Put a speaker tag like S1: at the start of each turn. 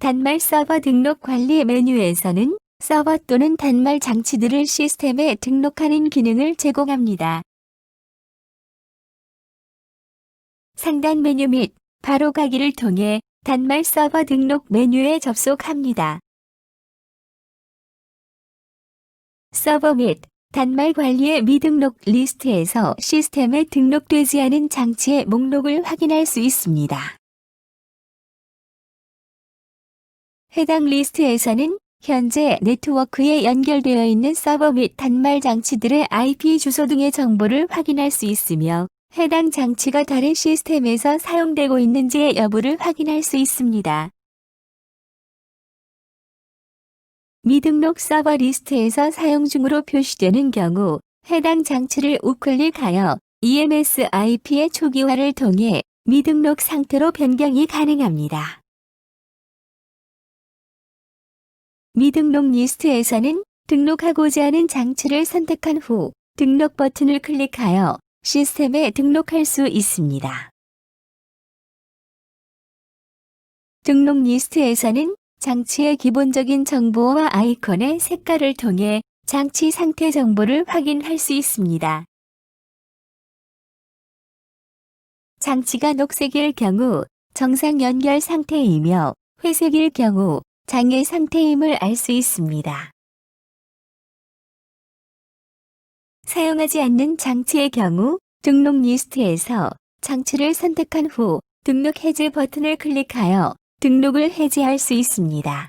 S1: 단말 서버 등록 관리 메뉴에서는 서버 또는 단말 장치들을 시스템에 등록하는 기능을 제공합니다. 상단 메뉴 및 바로 가기를 통해 단말 서버 등록 메뉴에 접속합니다. 서버 및 단말 관리의 미등록 리스트에서 시스템에 등록되지 않은 장치의 목록을 확인할 수 있습니다. 해당 리스트에서는 현재 네트워크에 연결되어 있는 서버 및 단말 장치들의 IP 주소 등의 정보를 확인할 수 있으며 해당 장치가 다른 시스템에서 사용되고 있는지의 여부를 확인할 수 있습니다. 미등록 서버 리스트에서 사용 중으로 표시되는 경우 해당 장치를 우클릭하여 EMS IP의 초기화를 통해 미등록 상태로 변경이 가능합니다. 미등록 리스트에서는 등록하고자 하는 장치를 선택한 후 등록 버튼을 클릭하여 시스템에 등록할 수 있습니다. 등록 리스트에서는 장치의 기본적인 정보와 아이콘의 색깔을 통해 장치 상태 정보를 확인할 수 있습니다. 장치가 녹색일 경우 정상 연결 상태이며 회색일 경우 장애 상태임을 알 수 있습니다. 사용하지 않는 장치의 경우 등록 리스트에서 장치를 선택한 후 등록 해제 버튼을 클릭하여 등록을 해제할 수 있습니다.